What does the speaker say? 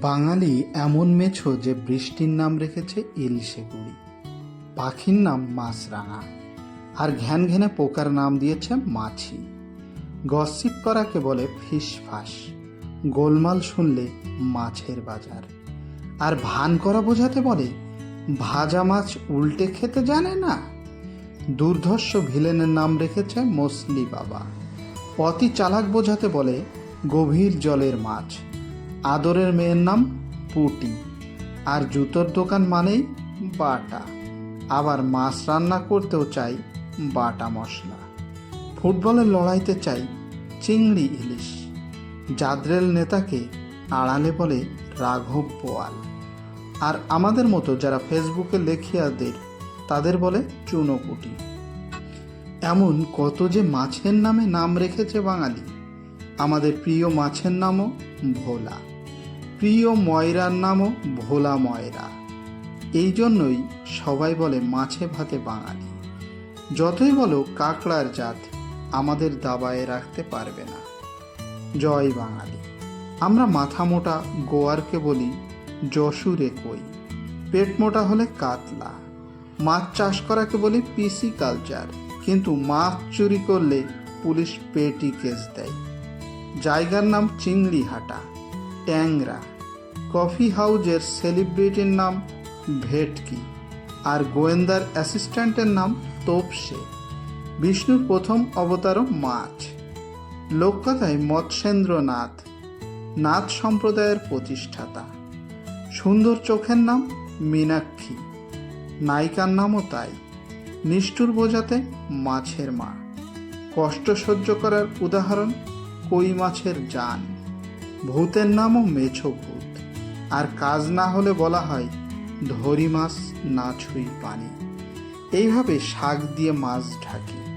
বাঙালি এমন মেছো যে বৃষ্টির নাম রেখেছে ইলশে গুড়ি। পাখির নাম মাছরাঙা আর ঘ্যান ঘ্যানে পোকার নাম দিয়েছে মাছি। গসিপ করাকে বলে ফিস ফাস। গোলমাল শুনলে মাছের বাজার। আর ভান করা বোঝাতে বলে, ভাজা মাছ উল্টে খেতে জানে না? দুর্ধর্ষ ভিলেনের নাম রেখেছে মসলি বাবা। অতি চালাক বোঝাতে বলে, গভীর জলের মাছ। আদরের মেয়ের নাম পুটি, আর জুতোর দোকান মানেই বাটা। আবার মাছ রান্না করতেও চাই বাটা মশলা। ফুটবলের লড়াইতে চাই চিংড়ি ইলিশ। জাদ্রেল নেতাকে আড়ালে বলে রাঘব বোয়াল আর আমাদের মতো যারা ফেসবুকে লেখিয়াদের তাদের বলে চুনোপুটি এমন কত যে মাছের নামে নাম রেখেছে বাঙালি। আমাদের প্রিয় মাছের নামও ভোলা। প্রিয় ময়রার নামও ভোলা ময়রা। এই জন্যই সবাই বলে মাছে ভাতে বাঙালি। যতই বলো কাকড়ার জাত, আমাদের দাবায় রাখতে পারবে না। জয় বাঙালি। আমরা মাথা মোটা গোয়ারকে বলি যশুরে কই। পেট মোটা হলে কাতলা। মাছ চাষ করাকে বলি পিসি কালচার। কিন্তু মাছ চুরি করলে পুলিশ পেটি কেস দেয়। জায়গার নাম চিংড়ি হাটা ট্যাংরা। কফি হাউজের সেলিব্রিটির নাম ভেটকি আর গোয়েন্দার অ্যাসিস্ট্যান্টের নাম তোপসে। বিষ্ণুর প্রথম অবতারও মাছ লোককথায় মৎস্যেন্দ্রনাথ, নাথ সম্প্রদায়ের প্রতিষ্ঠাতা। সুন্দর চোখের নাম মীনাক্ষী, নায়িকার নামও তাই। নিষ্ঠুর বোঝাতে মাছের মা। কষ্ট সহ্য করার উদাহরণ কই মাছের জান। ভূতের নামও মেছো ভূত। আর কাজ না হলে বলা হয়, ধরি মাছ না ছুঁই পানি। এইভাবে শাক দিয়ে মাছ ঢাকি।